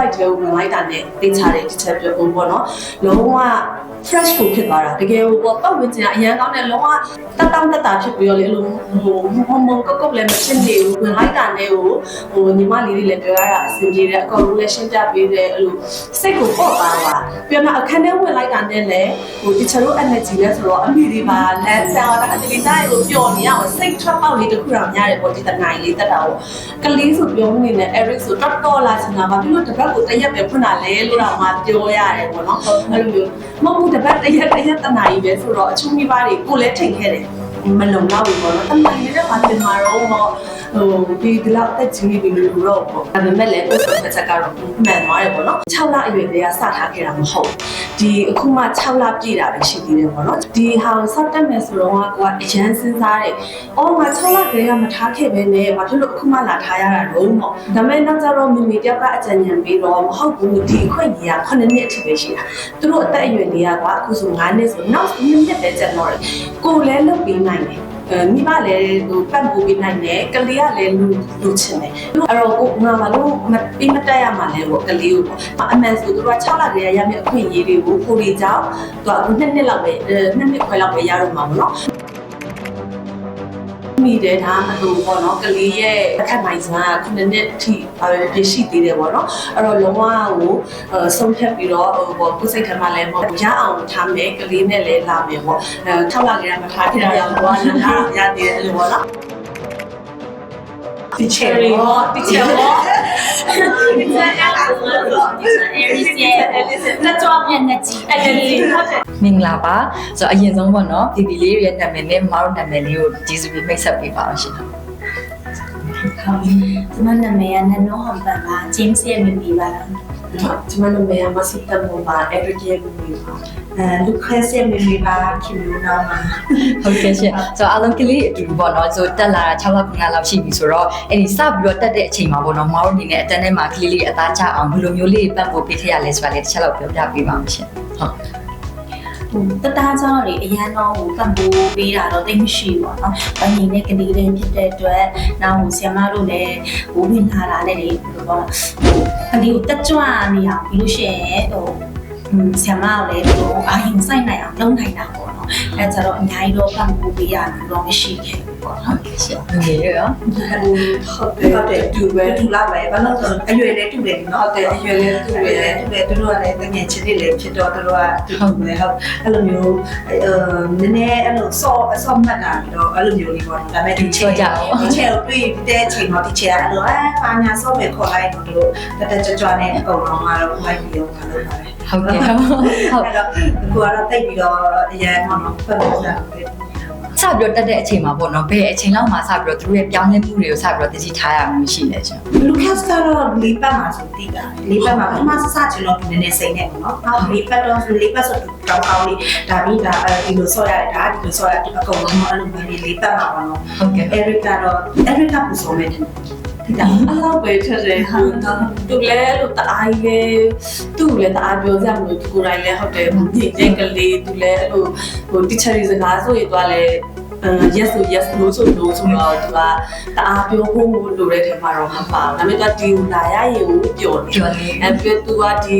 right တွေဝင်လိုက်တာနဲ့တေချာတယ် teacher ပြောဖို့ပေါ့နော်လုံးဝ fresh ကိုဖြစ်သွားတာတကယ်ဟိုပေါ့ပတ်ဝန်းကျင်ကအရန်ကောင်းတယ်လုံးဝတက်တောင့်တက်တာဖြစ်ပြီးတော့လေအဲ့လိုဟိုမုံမုံကုတ်ကုတ်လည်းမဖြစ်နေဘူးဝင်လိုက်တာနဲ့ဟိုဟိုညီမလေးတွေလည်းပြောရတာအဆင်ပြေတယ်အကောင်လုံးလည်းရှင်းပြပေးတယ်အဲ့လိုစိတ်ကိုပေါ့သွားတာပြောမှအခန်းထဲဝင်လိုက်တာနဲ့လည်းဟို teacher တို့ energy လဲဆိုတော့အမိတွေပါလမ်းဆန်တာအဒီတိုင်းကိုပျော်နေရအောင်စိတ် trap out လေးတစ်ခုတော့များတယ်ပေါ့ဒီတနိုင်လေးတက်တာကိုကလေးဆိုပြောနေတယ် Eric ဆိုတော့တော်လာချင်တာပါပြီးတော့တပတ်ကိုတရက်ပဲဖွင့်တာလဲလို့တော့မှပြောရတယ်ပေါ့နော်အဲ့လိုမျိုးမဟုတ်ဘူးတပတ်တရက်တရက်တနိုင်ပဲဆိုတော့အချုံမိပါတွေကိုလည်းထိတ်ခဲ့တယ် မလုံလောက်ဘူးပေါ့နော်တနိုင်လေးနဲ့မှတင်มาတော့ဟိုဒီဒီလောက်တက်ကြီးနေပြီလို့တော့ပေါ့ဒါပေမဲ့လည်းကိုယ်ဆိုတစ်ချက်ကတော့မှန်သွားတယ်ပေါ့နော်6လအရွယ်တည်းကစထားခဲ့တာမဟုတ်ဒီအခုမှ6လပြည့်တာပဲရှိသေးတယ်ပေါ့နော်ဒီဟာကိုစောက်တက်မယ်ဆိုတော့ကိုကအရန်စဉ်းစားတယ်အော်ငါ6လကလေးကမထားခဲ့ပဲနဲ့ဘာဖြစ်လို့အခုမှလာထားရတာတော့ပေါ့ဒါပေမဲ့နောက်ကျတော့မိမိတယောက်ကအကြံဉာဏ်ပေးတော့မဟုတ်ဘူးဒီအခွင့်အရေးက9နှစ်အထိပဲရှိတာသူတို့အသက်အရွယ်လေးကကွာအခုဆို9နှစ်ဆိုနောက်2နှစ်ပဲကျန်တော့တယ်ကိုယ်လည်းလုပ်ပေးနိုင်တယ်အဲမိမလည်းဟိုပတ်ပူပေးနိုင်တယ်ကလေးကလည်းလူလူချင်တယ်အဲ့တော့ကိုငါမလို့မပြီးမတက်ရမှာလဲပေါ့ကလေးကိုပေါ့အမှန်ဆိုသူတို့က6လကလေးရရမယ့်အခွင့်အရေးတွေကိုကိုလေးကြောင့်သူကအခု2နှစ်လောက်ပဲ2နှစ်ခွဲလောက်ပဲရတော့မှာပေါ့နော် မိတယ်ဒါမှမဟုတ်ပေါ့နော်ကလေးရဲ့အခက်နိုင်စွမ်းက9နှစ်အထိအဲပြရှိသေးတယ်ပေါ့နော်အဲ့တော့လုံးဝကိုဆုံးဖြတ်ပြီးတော့ဟိုပေါ့ကိုယ်စိတ်ထဲမှာလည်းပေါ့ရအောင်ထားမယ်ကလေးနဲ့လည်းလာမယ်ပေါ့အဲ6လကလေးကမထားခဲ့ရအောင်တော့လာရသေးတယ်အဲ့လိုပေါ့နော်ဒီချယ်ရီ ဒီချယ်ရီ Aries ရဲ့လက်ကြောမျက်နှာကြည့် energy ဟုတ်တယ်မင်္ဂလာပါဆိုတော့အရင်ဆုံးပေါ့နော်ဒီဒီလေးရဲ့နာမည်နဲ့မမတို့နာမည်လေးကိုကျေးဇူးပြုမိတ်ဆက်ပေးပါအောင်ရှင်ဟုတ်ဒီမနာမည်ကနနောဟန်ပန်ပါ James ရဲ့မိမိပါ လားဒီမနမေယာမစတမောပါ every day ဘူးပါအဲလူခက်ဆက်မိမိပါခင်ဗျာနာမှာဟုတ်ကဲ့ရှင်ဆိုတော့အားလုံးကလေးအတူတူပေါ့နော်ဆိုတက်လာတာ6လ9လလောက်ရှိပြီဆိုတော့အဲ့ဒီစပြီးတော့တက်တဲ့အချိန်မှာပေါ့နော်မတို့အနေနဲ့အတန်းထဲမှာကလေးလေးအသားချအောင်ဘယ်လိုမျိုးလေးပတ်ဖို့ပေးထရလဲဆိုတာလေးတစ်ချက်လောက်ပြောပြပေးပါအောင်ရှင်ဟုတ်ဟိုတတကြောင့်လေအရန်တော့ဟိုကံပိုးပေးတာတော့တိတ်မရှိဘူးပေါ့နော်။ဘာညီနဲ့ကလေးလေးဖြစ်တဲ့အတွက်နောက်ဟိုဆီယမတို့လည်းဟိုဝင်လာတာလည်းလေဘယ်လိုပေါ့ ဟိုကလေးကိုတက်ကြွနေအောင်ပြီးလို့ရှိရင်ဟိုဆီယမကလည်းဟိုအာရုံစိုက်နိုင်အောင်လုပ်နိုင်တာပေါ့နော်။အဲကြတော့အများကြီးတော့ကံပိုးပေးရမှာတော့မရှိခဲ့ဘူး ပေါ့နော်ရှင်ငယ်ရောဟုတ်တယ်ဟုတ်တယ်တူပဲတူလာပဲဘာလို့ဆိုအရွယ်လေးတူတယ်ဟုနော်တ်တယ်အရွယ်လေးတူတူပဲတယ်တူတယ်သူတို့ကလည်းတငယ်ချင်းတွေလည်းဖြစ်တော့သူတို့ကတူတူပဲဟုတ်အဲ့လိုမျိုးအဲနည်းနည်းအဲ့လိုစော့အစော့မှတ်တာပြီးတော့အဲ့လိုမျိုးလေးပေါ့ဒါပေမဲ့ဒီချေကြဒီချေကိုတွေ့တဲ့အချိန်တော့ဒီချေကအဲ့လိုအဲပါညာစော့ပဲခေါ်လိုက်တော့သူတို့တက်တက်ကြွကြွနဲ့အကုန်လုံးကတော့မိုက်ပြီးတော့ခါလို့ပါတယ်ဟုတ်ကဲ့ဟုတ်အဲ့တော့ကိုကတော့တိတ်ပြီးတော့အရင်ကတော့ဖတ်လို့တာပဲ စပြီးတော့တက်တဲ့အချိန်မှာပေါ့နော်ဘယ်အချိန်လောက်မှစပြီးတော့သူတို့ရဲ့ပြောင်းလဲမှုတွေကိုစပြီးတော့သိချထားရမှရှိလဲရှင်လူကတ်ကတော့လေးပတ်မှာဆိုတည်တာလေးပတ်မှာပထမစစချင်တော့နည်းနည်းစိတ်နေပေါ့နော်နောက်လေးပတ်တော့ဆိုလေးပတ်ဆိုတောင်းကောင်းလေးဒါပြီးဒါဒီလိုဆော့ရတယ်ဒါဒီလိုဆော့ရတယ်အကုန်လုံးအဲ့လိုမျိုးလေးပတ်မှာပေါ့နော်ဟုတ်ကဲ့ Eric ကတော့ Eric ကပူဆုံးမယ် ဒီကအဲ့လောက်ပဲချက်တယ်ဟုတ်တူလဲလို့တအားကြီးလဲသူ့လည်းတအားပြောကြမလို့ကိုယ်တိုင်လဲဟုတ်တယ်ညီချင်းကလေးသူလဲအဲ့လိုဟို teacher စကားဆိုရင်သွားလဲအဲ yes ဆို yes no ဆို no ဆိုတော့သူကတအားပြောဖို့လိုတဲ့ထဲမှာတော့မပါဘူးဒါပေမဲ့သူကဒီကိုလာရရင်ကိုပြောတယ်ပြောနေအဲပြီးသူကဒီ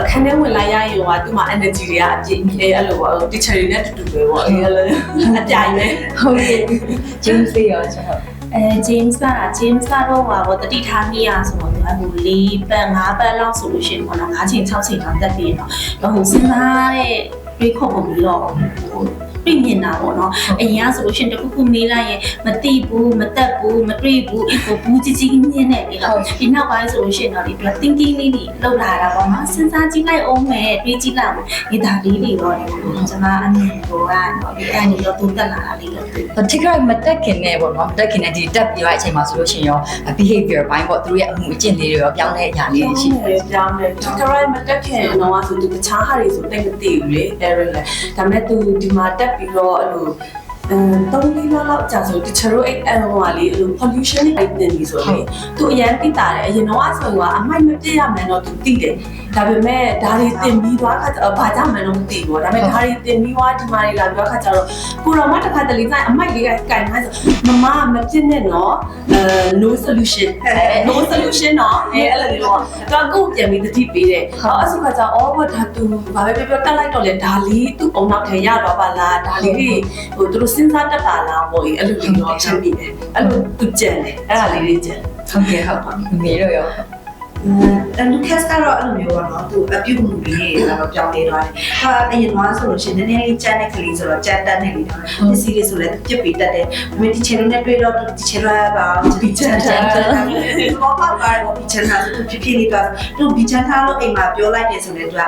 အခန်းထဲဝင်လာရရင်ကသူ့မှာ energy တွေကအပြည့်အဲအဲ့လိုပေါ့ teacher တွေနဲ့တူတူပဲပေါ့အဲလိုအပြိုင်ပဲဟုတ်ကဲ့ James လေးရောကျွန်တော် အဲ James က James ကတော့ဟိုဟိုတတိထားမိရဆိုတော့သူကဟို၄ပတ်၅ပတ်လောက်ဆိုလို့ရှိရင်ပေါ့နော်၅ချိန်6ချိန်လောက်တက်ပြီးတော့တော့ဟိုစဉ်းစားတဲ့တွေးခေါ်ပုံပြီးတော့ဟို ပြင်မြင်တာပေါ့နော်အရင်ကဆိုလို့ရှိရင်တခုခုမေးလိုက်ရင်မသိဘူးမတက်ဘူးမတွေ့ဘူးဟိုဘူးကြီးကြီးမြင်နေပြီတော့ဒီနောက်ပိုင်းဆိုလို့ရှိရင်တော့ဒီ thinking လေးတွေလောက်လာတာပေါ့နော်စဉ်းစားကြည့်လိုက်အောင်မယ်တွေးကြည့်လိုက်အောင်ဒီဒါလေးတွေတော့ကျွန်မအမြင်ကိုကတော့ဒီအဲ့ဒီတော့သုံးသက်လာတာလေးလို့တွေ့။ ticket မတက်ခင်နဲ့ပေါ့နော်မတက်ခင်နဲ့ဒီတက်ပြီးသွားတဲ့အချိန်မှာဆိုလို့ရှိရင်ရော behavior ဘိုင်းပေါ့သူတို့ရဲ့အမှုအကျင့်လေးတွေရောပြောင်းတဲ့အရာလေးတွေရှိတယ်ပြောင်းတယ်ပြောင်းတယ် Twitter မတက်ခင်တော့ဆိုသူတခြားဟာတွေဆိုတိတ်မသိဘူးလေ error လဲဒါပေမဲ့သူဒီမှာတက်ပြီးတော့အဲ့လိုအဲတုံးလေးလောက်ကြာဆိုတချို့အဲ့အဲ့ဟိုဟာလေးအဲ့လို pollution တွေတင်ပြီးဆိုလေသူအရန်သိတာတယ်အရင်တော့ဆိုရင်ကအမိုက်မပြည့်ရမယ်တော့သူသိတယ်ဒါပေမဲ့ဒါတွေတင်ပြီးသွားခါကျတော့ဘာကြမှန်းတော့မသိဘူးဒါပေမဲ့ဒါတွေတင်ပြီးသွားဒီမှာတွေလာပြောခါကျတော့ကိုတော်မတစ်ခါတလေဆိုင်အမိုက်လေးကကင်ထားဆိုမမမဖြစ်နဲ့နော်အဲ no solution အဲ no solution နော်အဲအဲ့လိုမျိုးတော့ကိုပြန်ပြီးတတိပေးတယ်ဟောအဲ့ဆိုခါကျအော်ဘာဒါသူဘာပဲပြောပြောတက်လိုက်တော့လေဒါလေးသူ့ပုံနောက်ထဲရတော့ပါလားဒါလေးတွေဟိုသူတို့စဉ်းစားတတ်တာလားပေါ့အဲ့လိုလေးတော့ဖြစ်ပြီးတယ်အဲ့လိုသူကြံတယ်အဲ့ဒါလေးတွေကြံဟုတ်ကဲ့ဟုတ်မေတော့ရော အဲလူကက်စ်ကတော့အဲ့လိုမျိုးပေါ့နော်သူအပြုတ်မှုလေးတွေကတော့ပြောင်းလဲသွားတယ်။ဟာအရင်ကဆိုလို့ရှိရင်နည်းနည်းလေးကြမ်းတဲ့ကလေးဆိုတော့ကြမ်းတက်နေလေတော့ပစ္စည်းလေးဆိုလည်းပြစ်ပြီးတက်တယ်။မင်းဒီချေလုံးနဲ့တွေ့တော့ဒီချေရပါဒီချန်ချန်ဘောပါပါဘောဒီချန်တာဆိုသူဖြစ်ဖြစ်လေးတော့သူဒီချန်တာလို့အိမ်မှာပြောလိုက်တယ်ဆိုလည်းသူက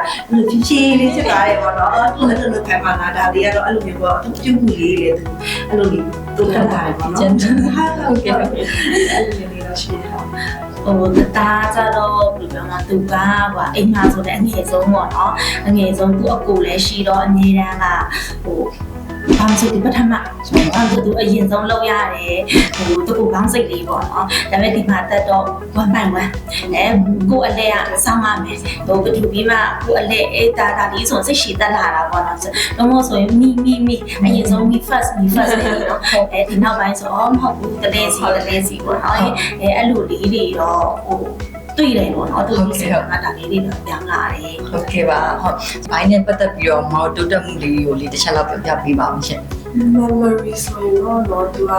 ဖြစ်ဖြစ်လေးဖြစ်သွားတယ်ပေါ့နော်။သူအဲ့လိုလိုခံမှာလာတာလေးကတော့အဲ့လိုမျိုးပေါ့သူပြုတ်မှုလေးတွေသူအဲ့လိုလေးသူတက်လာတယ်ပေါ့နော်။ဟာဟုတ်ကဲ့ဟုတ်ကဲ့အဲ့လိုလေးတော့ရှိတယ်။ ဟိုတာကြတော့ဘယ်လိုပြောမလဲသူကဟိုအိမ်မှာဆိုတဲ့အငယ်ဆုံးပေါ့နော်အငယ်ဆုံးသူအကိုလည်းရှိတော့အငယ်တန်းကဟို ဘာမှဆိုဒီပထမအဲ့ဒါသူအရင်ဆုံးလောက်ရတယ်ဟိုသူကကောင်းစိတ်လေးပေါ့နော်ဒါပေမဲ့ဒီမှာတက်တော့1 by 1အဲကိုအလဲကစောင်းရမယ်ဟိုဘယ်သူပြီးမှကိုအလဲအေးတာတာလေးဆိုစိတ်ရှိတက်လာတာပေါ့နော်တော့မို့ဆိုရင်မိမိမိအရင်ဆုံးမိ first မိ first လေးနော်အဲဒီနောက်ပိုင်းဆိုအော်မဟုတ်ဘူးတလဲစီတလဲစီပေါ့နော်အဲအဲ့လိုလေးတွေတော့ဟို တွေ့တယ်ပေါ့နော်သူဒီစကားဒါလေးတွေတော့ပြောင်းလာတယ်ဟုတ်ကဲ့ပါဟုတ်ဘိုင်းနဲ့ပတ်သက်ပြီးတော့မောင်တိုးတက်မှုလေးကိုလေးတစ်ချက်လောက်ပြောပြပေးပါဦးရှင် memory ဆိုရင်တော့တော့သူက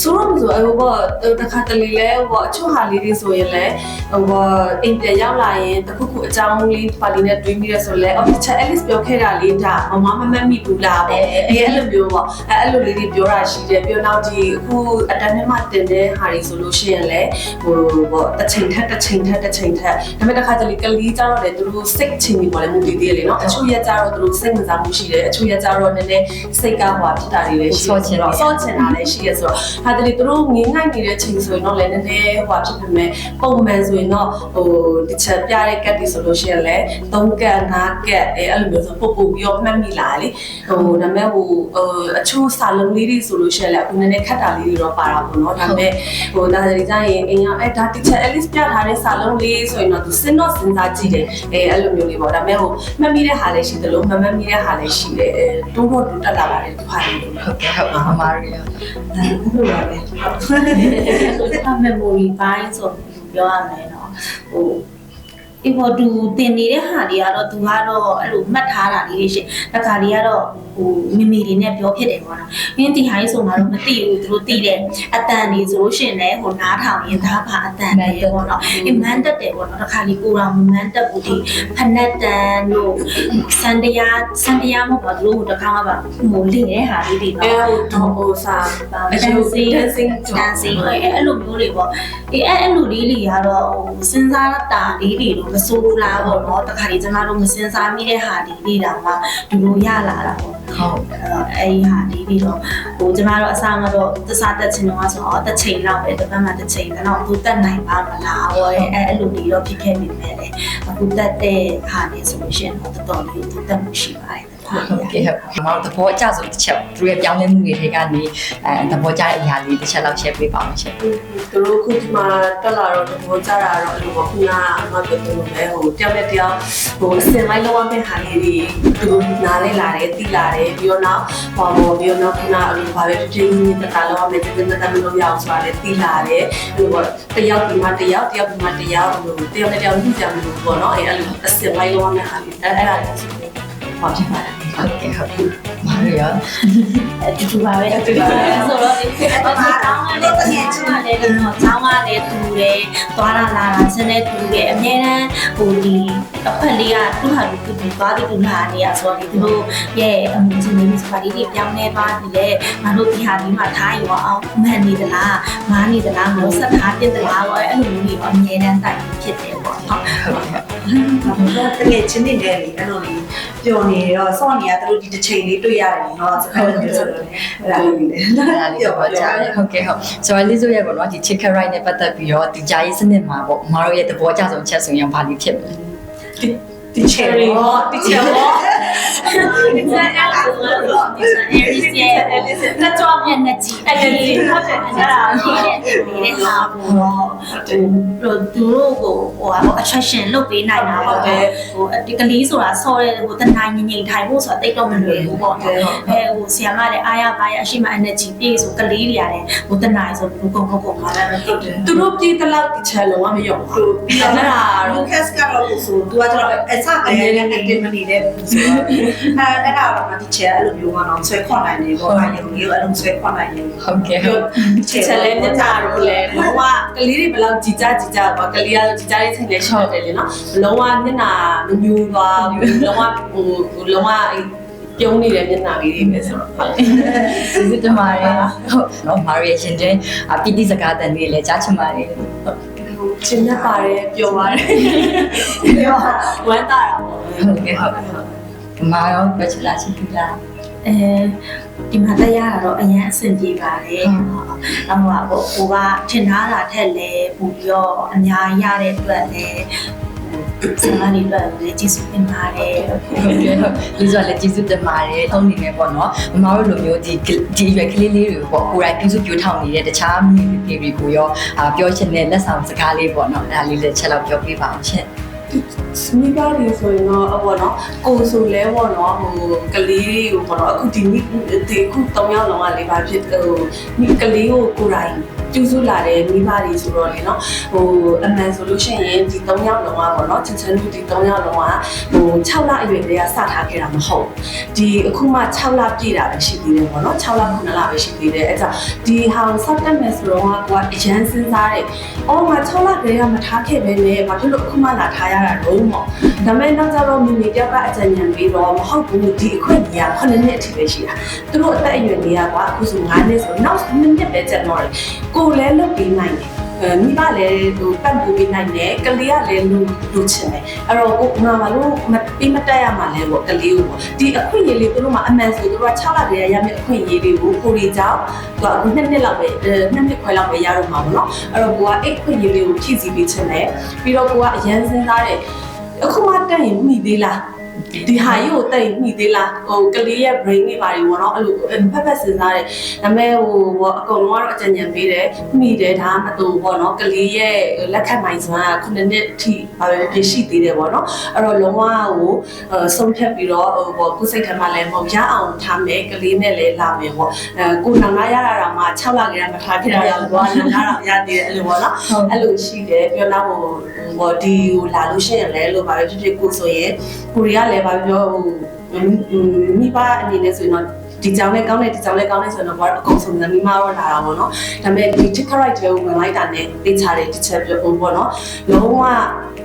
ဆိုတော့မဆိုအဲ့ဘောတခါတလေလဲဟိုအချို့ဟာလေးတွေဆိုရင်လဲဟိုဘောအိမ်ပြန်ရောက်လာရင်တခုခုအကြောင်းလေးပါလေးနဲ့တွေးမိရဆိုလဲအော်ချာ Alice ပြောခဲ့တာလေးဒါမမမမတ်မိဘူးလားပေါ့အဲအဲ့လိုမျိုးပေါ့အဲအဲ့လိုလေးတွေပြောတာရှိတယ်ပြောနောက်ဒီအခုအတန်းထဲမှာတင်တဲ့ဟာတွေဆိုလို့ရှိရင်လဲဟိုဘောတစ်ချိန်ထက်တစ်ချိန်ထက်တစ်ချိန်ထက်ဒါပေမဲ့တခါတလေကလေးကြတော့လေသူတို့စိတ်ချင်းပြီးပေါ့လေမူတည်သေးလေနော်အချို့ရက်ကြတော့သူတို့စိတ်ဝင်စားမှုရှိတယ်အချို့ရက်ကြတော့နည်းနည်းစိတ်ကဟွာဖြစ်တာတွေလည်းရှိတယ်ဆိုတော့ဆော့ချင်တာလည်းရှိရဆိုတော့ဟာတလေသူတို့ငင်းငိုက်နေတဲ့ချိန်ဆိုရင်တော့လည်းနည်းနည်းဟွာဖြစ်ပေမဲ့ပုံမှန်ဆိုရင်တော့ဟိုတစ်ချက်ပြတဲ့ကတ်တွေဆိုလို့ရှိရင်လည်း၃ကတ်၅ကတ်အဲအဲ့လိုမျိုးဆိုပုတ်ပုတ်ပြီးတော့မှတ်မိလာလေဟိုဒါပေမဲ့ဟိုအချို့စာလုံးလေးတွေဆိုလို့ရှိရင်လည်းအခုနည်းနည်းခက်တာလေးတွေတော့ပါတာပေါ့နော်ဒါပေမဲ့ဟိုဒါတွေကြရင်အိမ်ကအဲဒါတစ်ချက် at least ပြထားတဲ့စာလုံးလေးဆိုရင်တော့သူစဉ်းတော့စဉ်းစားကြည့်တယ်အဲအဲ့လိုမျိုးလေးပေါ့ဒါပေမဲ့ဟိုမှတ်မိတဲ့ဟာလည်းရှိတယ်လို့မမှတ်မိတဲ့ဟာလည်းရှိတယ်အဲတိုးတော့တိုးတက်လာပါတယ်သူဟာလေးလို့ဟုတ်ကဲ့ဟုတ်ပါမရီရောဟုတ်ပါပဲအ memory ဘိုင်းဆိုပြောရမယ်နော်ဟို ဒီပေါ်သူတင်နေတဲ့ဟာတွေကတော့သူကတော့အဲ့လိုမှတ်ထားတာလေးတွေရှိတခါလေးကတော့ဟိုမိမိတွေနဲ့ပြောဖြစ်တယ်ပေါ့နော်။ရင်းဒီဟိုင်းဆိုမှတော့မသိဘူးသူတို့သိတယ်အတန်တွေဆိုလို့ရှိရင်လည်းဟိုနားထောင်ရင်ဒါပါအတန်တွေပေါ့နော်။အမန်တက်တယ်ပေါ့နော်တခါလေးကိုတော်မမန်တက်ဘူးဒီဖနက်တန်တို့စန်တရားစန်တရားမဟုတ်ပါဘူးဟိုတခါမှပါဟိုလင့်တဲ့ဟာလေးတွေအဲနော်ဟိုတော့ဟိုစာအချို့ dancing dancing dancing အဲ့လိုမျိုးတွေပေါ့အေးအဲ့အဲ့လိုလေးတွေကတော့ဟိုစဉ်းစားတာလေးတွေတော့မစိုးဘူးလားပေါ့နော်တခါလေကျမတို့မစဉ်းစားမိတဲ့ဟာလေးတွေတောင်မှဒီလိုရလာတာပေါ့ဟုတ်အဲ့တော့အဲ့ဒီဟာလေးတွေတော့ဟိုကျမတို့အစားမတော့သစားတက်ချင်တော့ဆိုတော့တစ်ချိန်လောက်ပဲတစ်ပတ်မှတစ်ချိန်တော့သူတက်နိုင်ပါမလားဟောအဲ့အဲ့လိုလေးတော့ဖြစ်ခဲ့ပြီမဲ့လေအခုတက်တဲ့ဟာလေးဆိုလို့ရှိရင်တော့တော်တော်လေးသူတက်မှုရှိပါတယ် ဟုတ်ကဲ့ဟုတ်မောင်သဘောအကျဆုံးတစ်ချက်သူရဲ့ပြောင်းလဲမှုတွေထဲကနေအဲသဘောကျတဲ့အရာလေးတစ်ချက်လောက် share ပေးပါဦးရှင်သူတို့ခုဒီမှာတက်လာတော့ဘောကြတာတော့အဲ့လိုပေါ့ခုနကအမပြောသလိုပဲဟိုတယောက်နဲ့တယောက်ဟိုအစင်လိုက်လောက်ရမယ့်ဟာလေးတွေသူတို့နားလဲလာတယ်သိလာတယ်ပြီးတော့နောက်ဟောဘောပြီးတော့နောက်ခုနအဲ့လိုဘာပဲဖြစ်ဖြစ်နေတတာလောက်ရမယ့်တဲ့တဲ့တဲ့လို့ရအောင်ဆိုတာလည်းသိလာတယ်အဲ့လိုပေါ့တယောက်ဒီမှာတယောက်တယောက်ဒီမှာတယောက်ဟိုတယောက်နဲ့တယောက်ညှိကြမလို့ပေါ့နော်အဲ့အဲ့လိုအစင်လိုက်လောက်ရမယ့်ဟာလေးအဲ့အဲ့ဒါလည်းဆိုတော့ ဟောဖြစ်ပါတယ်ဟုတ်ကဲ့ဟုတ်မရီရောအတူတူပါပဲအတူတူပါပဲဆိုတော့ဒီအဲ့ဒါတောင်းရတဲ့တကယ်ချင်းလည်းတော့ကျောင်းကလည်းတူတယ်သွားလာလာတာစနေတူတယ်အများအားဟိုဒီအဖက်လေးကသူ့ဟာသူတူသွားတူလာနေရဆိုတော့ဒီတို့ရဲ့အမှုချင်းလေးစပါတီတွေပြောင်းနေပါပြီလေငါတို့ဒီဟာလေးမှာထားရောအောင်မှန်နေသလားမားနေသလားမလို့ဆက်ထားပြစ်သလားရောအဲ့လိုမျိုးတွေအများအားတိုင်ဖြစ်တယ်ပေါ့နော်ဟုတ်ကဲ့တကယ်ချင်းနေတယ်လေအဲ့လိုလေး ပျော်နေတော့စောင့်နေရသူတို့ဒီတစ်ချိန်လေးတွေ့ရတယ်နော်စကားပြောဆိုတော့အဲ့ဒါလေးလေအဲ့ဒါလေးတော့ကြားတယ်ဟုတ်ကဲ့ဟုတ်ဆိုတော့လေးစိုးရဲ့ပေါ့နော်ဒီ chicken rice နဲ့ပတ်သက်ပြီးတော့ဒီဂျာရေးစနစ်မှာပေါ့မတို့ရဲ့သဘောကျဆုံးချက်ဆိုရင်ဘာလေးဖြစ်မလဲဒီချယ်ရီဟောဒီချ ယ်ဟောဒီစက်အားလို့ဒီစက် Aries ရဲ့တကြွမျက်နှာကြည့် energy ဟုတ်တယ်အဲ့ဒါဖြစ်နေတဲ့ဟာပေါ့တော့သူတို့ကိုဟိုဟာ attraction လုပ်ပေးနိုင်တာဟုတ်တယ်ဟိုဒီကလေးဆိုတာဆော့တဲ့ဟိုတနိုင်ငိမ့်ငိမ့်ထိုင်ဖို့ဆိုတာတိတ်တော့မလွယ်ဘူးပေါ့နော်အဲဟိုဆီယမလည်းအားရပါရအရှိမ energy ပြည့်ဆိုကလေးတွေရတယ်ဟိုတနိုင်ဆိုဘူးကုန်ကုန်ကုန်ပါလားတော့တိတ်တယ်သူတို့ပြေးတလောက်တစ်ချက်လုံးဝမရုံဘူးပြီးတော့အဲ့ဒါလူတော့ကက်စ်ကတော့ဆိုသူကကျတော့အစအမြဲတမ်း activity နဲ့ဆိုတော့အဲအဲ့ဒါတော့ဒီချဲအဲ့လိုမျိုးကတော့ဆွဲခွန်နိုင်တယ်ပေါ့အဲ့လိုမျိုးအဲ့လိုဆွဲခွန်နိုင်တယ်ဟုတ်ကဲ့ပြောချက်ချက်လေးမျက်နှာတို့လည်းလုံးဝကလေးတွေဘယ်လောက်ကြည်ကြကြည်ကြပါကလေးကတော့ကြည်ကြတဲ့ချိန်လေးရှိတယ်လေနော်လုံးဝမျက်နှာမညူသွားဘူးလုံးဝဟိုလုံးဝပြုံးနေတဲ့မျက်နှာလေးတွေပဲဆိုတော့ဟုတ်ကျေးဇူးတင်ပါတယ်ဟုတ်နော်မာရီယာရှင်တဲ့ပီတိစကားတန်လေးလည်းကြားချင်ပါတယ်ကျင်းနေပါတယ်ပျော်ပါတယ်ပြောဝမ်းသာတာပေါ့ဟုတ်ကဲ့ဟုတ် ကဲ့မာရောပြောချင်လားရှင်ပြလားအဲဒီမှာတရားတာတော့အရင်အဆင်ပြေပါတယ်။နောက်ဟိုကဟိုကထင်ထားတာထက်လည်းပူပြီးတော့အများကြီးရတဲ့အတွက်လည်းဆန္ဒနေအတွက်လည်းကျေးဇူးတင်ပါတယ်ဟုတ်ကဲ့ဟုတ်ဒီဆိုလည်းကျေးဇူးတင်ပါတယ်သုံးနေမယ်ပေါ့နော်မမတို့လိုမျိုးဒီဒီရွက်ကလေးလေးတွေကိုပေါ့ကိုယ်တိုင်ပြုစုပြောထောင်နေတဲ့တခြားမိမိတွေကိုရောအာပြောချင်တဲ့လက်ဆောင်စကားလေးပေါ့နော်အဲ့ဒါလေးလည်းချက်လောက်ပြောပြပါအောင်ရှင် စမီကားလေးဆိုရင်တော့အပေါ်နော်ကိုဆိုလဲပေါ့နော်ဟိုကလေးကိုပေါ့နော်အခုဒီနေ့ဒီခု၃ယောက်လုံးကလေးပါဖြစ်ဟိုဒီကလေးကိုကိုယ်တိုင်ကျူးစုလာတဲ့မိဘတွေဆိုတော့လေနော်ဟိုအမှန်ဆိုလို့ရှိရင်ဒီ၃ယောက်လုံးကပေါ့နော်ချင်ချင်တို့ဒီ၃ယောက်လုံးကဟို6လအရွယ်တည်းကစထားခဲ့တာမဟုတ်ဒီအခုမှ6လပြည့်တာပဲရှိသေးတယ်ပေါ့နော်6လ9လပဲရှိသေးတယ်အဲကြောင့်ဒီဟာကိုစောက်တက်မယ်ဆိုတော့ကွာအရန်စဉ်းစားတယ်အော်ငါ6လကလေးကမထားခဲ့ပဲနဲ့ဘာဖြစ်လို့အခုမှလာထားရတာတော့ပေါ့ဒါပေမဲ့နောက်ကြတော့မိမိတယောက်ကအကြံဉာဏ်ပေးတော့မဟုတ်ဘူးဒီအခွင့်အရေးက9နှစ်အထိပဲရှိတာသူတို့အသက်အရွယ်လေးကကွာအခုဆို9နှစ်ဆိုနောက်2နှစ်ပဲကျန်တော့တယ်ကိုယ်လည်းလုပ်ပေးနိုင်တယ်အဲမိဘလည်းဟိုပတ်ပူပေးနိုင်တယ်ကလေးကလည်းလူလူချင်တယ်အဲ့တော့ကိုငါမလို့မပေးမတက်ရမှာလဲပေါ့ကလေးကိုပေါ့ဒီအခွင့်အရေးလေးသူတို့ကအမှန်ဆိုသူတို့က6လတည်းရရမယ့်အခွင့်အရေးလေးကိုကိုရီကြောင့်သူကအခု2နှစ်လောက်ပဲ2နှစ်ခွဲလောက်ပဲရတော့မှာပေါ့နော်အဲ့တော့ကိုကအဲ့ခွင့်အရေးလေးကိုဖြည့်ဆည်းပေးချင်တယ်ပြီးတော့ကိုကအရန်စဉ်းစားတယ် အခုမှတက်ရင်မိသေးလားဒီဟာကြီးကိုတိတ်မိသေးလားဟိုကလေးရဲ့ brain တွေပါတွေပေါ့နော်အဲ့လိုဖက်ဖက်စဉ်းစားတယ်ဒါပေမဲ့ဟိုဘောအကုန်လုံးကတော့အကြံဉာဏ်ပေးတယ်မိတယ်ဒါမှမတူပေါ့နော်ကလေးရဲ့လက်ခံနိုင်စွမ်းက9နှစ်အထိပါပဲပြရှိသေးတယ်ပေါ့နော်အဲ့တော့လုံးဝဟိုဆုံးဖြတ်ပြီးတော့ဟိုဘောကိုယ်စိတ်ထဲမှာလည်းမဟုတ်ရအောင်ထားမယ်ကလေးနဲ့လည်းလာမယ်ပေါ့အဲကိုနောင်လာရတာတော့မှ6လကလေးကမထားခဲ့တာရောဘောနောင်လာတော့ရသေးတယ်အဲ့လိုပေါ့နော်အဲ့လိုရှိတယ်ပြောတော့ဟို ဟိုဒီဟိုလာလို့ရှိရင်လည်းလို့ပါပဲဖြစ်ဖြစ်ကိုဆိုရင်ကိုရီးယားလည်းပါပြောဟိုမိဘအနေနဲ့ဆိုရင်တော့ဒီကြောင်လေးကောင်းတယ်ဒီကြောင်လေးကောင်းတယ်ဆိုတော့ဘာအကုန်ဆုံးမိမတော့လာတာပေါ့နော်ဒါပေမဲ့ဒီ ticket right တွေကိုဝင်လိုက်တာနဲ့သိချတယ်တစ်ချက်ပြောပေါ့နော်လုံးဝ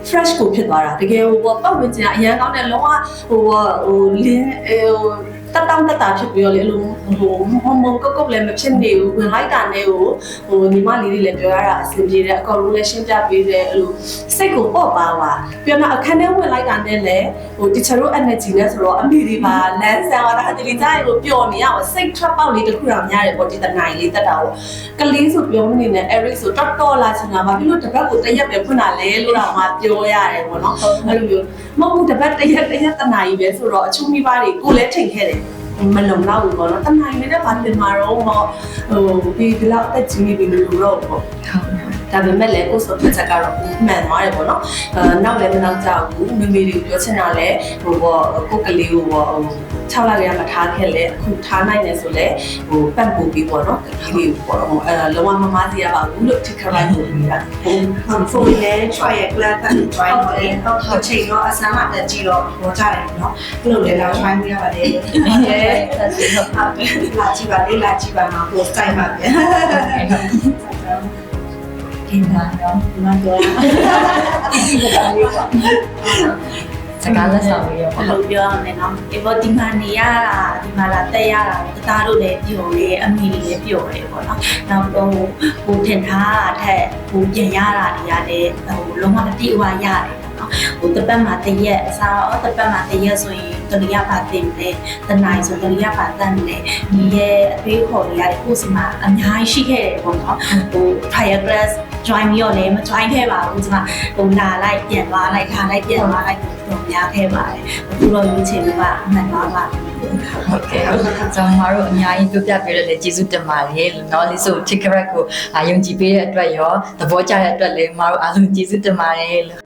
fresh ကိုဖြစ်သွားတာတကယ်ဟိုပေါ့ပတ်ဝန်းကျင်ကအရန်ကောင်းတယ်လုံးဝဟိုဟိုလင်းဟို တတောင်းတတာဖြစ်ပြီးတော့လေအဲ့လိုဟိုမုံမုံကုတ်ကုတ်လည်းမဖြစ်နေဘူးဝင်လိုက်တာနဲ့ဟိုဟိုညီမလေးတွေလည်းပြောရတာအဆင်ပြေတယ်အကောင်လုံးလည်းရှင်းပြပေးတယ်အဲ့လိုစိတ်ကိုပေါ့ပါပါပြောတော့အခန်းထဲဝင်လိုက်တာနဲ့လည်းဟို teacher တို့ energy နဲ့ဆိုတော့အမိတွေပါလမ်းဆန်သွားတာဒီလေးသားကိုပျော်နေရအောင်စိတ်ထွက်ပေါက်လေးတစ်ခုတော့များတယ်ပေါ့ဒီတနိုင်လေးတက်တာပေါ့ကလေးဆိုပြောမနေနဲ့ Eric ဆိုတော်တော်လာချင်တာပါပြီးလို့တစ်ပတ်ကိုတစ်ရက်ပဲဖွင့်တာလဲလို့တော့မှပြောရတယ်ပေါ့နော်အဲ့လိုမျိုးမဟုတ်ဘူးတစ်ပတ်တစ်ရက်တစ်ရက်တနာကြီးပဲဆိုတော့အချူမိပါတွေကိုလည်းထိန်ခဲ့တယ် မလုံလောက်ဘူးပေါ့နော်တနိုင်လေးနဲ့ဗာတင်မာတော့ဟိုဒီဒီလောက်အသက်ကြီးနေပြီလို့တော့ပေါ့ဟုတ် ဒါပေမဲ့လည်းကိုယ်ဆိုတစ်ချက်ကတော့မှန်သွားတယ်ပေါ့နော်အဲနောက်လည်းမနောက်ကြဘူးမိမိတွေကိုပြောချင်တာလည်းဟိုပေါ့ကိုယ်ကလေးကိုပေါ့ဟို6လကလေးမထားခဲ့လဲအခုထားနိုင်တယ်ဆိုလဲဟိုပတ်ပူပြီးပေါ့နော်ကလေးကိုပေါ့အဲလုံးဝမမစီရပါဘူးလို့ထိခရိုက်လို့ပြောတာဟိုဖုန်းနဲ့ try ရဲ့ class တက် try တော့တယ်ဟုတ်ချိန်တော့အစမ်းမှတက်ကြည့်တော့ဘောကြတယ်နော်အဲ့လိုလေလာ try မရပါနဲ့ဟုတ်တယ်လာကြည့်ပါလေလာကြည့်ပါမှာ post time ပါဗျာ ဒီမှာတော့ဒီမှာပြောရစကားလက်ဆောင်လေးရောဘယ်လိုပြောရမလဲနော်ဒီပေါ်ဒီမှာနေရတာဒီမှာလာတက်ရတာတသားတို့လည်းပျော်တယ်အမေတွေလည်းပျော်တယ်ပေါ့နော်နောက်တော့ဟိုထင်ထားတာထက်ဟိုပြန်ရတာတွေကလည်းဟိုလုံးဝအတိအဝရတယ်ပေါ့နော် ဟိုတစ်ပတ်မှာတစ်ရက်အစားတော့တစ်ပတ်မှာတစ်ရက်ဆိုရင်တရိယာပါတင်တယ်တနိုင်ဆိုတရိယာပါတန်တယ်ဒီရဲ့အသေးခေါ်တွေရတယ်ကိုယ်စီမှာအများကြီးရှိခဲ့တယ်ပေါ့နော်ဟို trial class join ပြီးတော့လည်းမ join ခဲ့ပါဘူးဒီမှာဟိုလာလိုက်ပြန်သွားလိုက်ထားလိုက်ပြန်သွားလိုက်တော့များခဲ့ပါတယ်အခုတော့ရွေးချယ်လို့ကအမှန်ပါပါ ဟုတ်ကဲ့ကျွန်တော်တို့အများကြီးပြပြပေးရတဲ့ကျေးဇူးတင်ပါတယ်လို့เนาะလေးဆို ticket ကိုအာယုံကြည်ပေးတဲ့အတွက်ရောသဘောကျတဲ့အတွက်လည်းမတို့အားလုံးကျေးဇူးတင်ပါတယ်လို့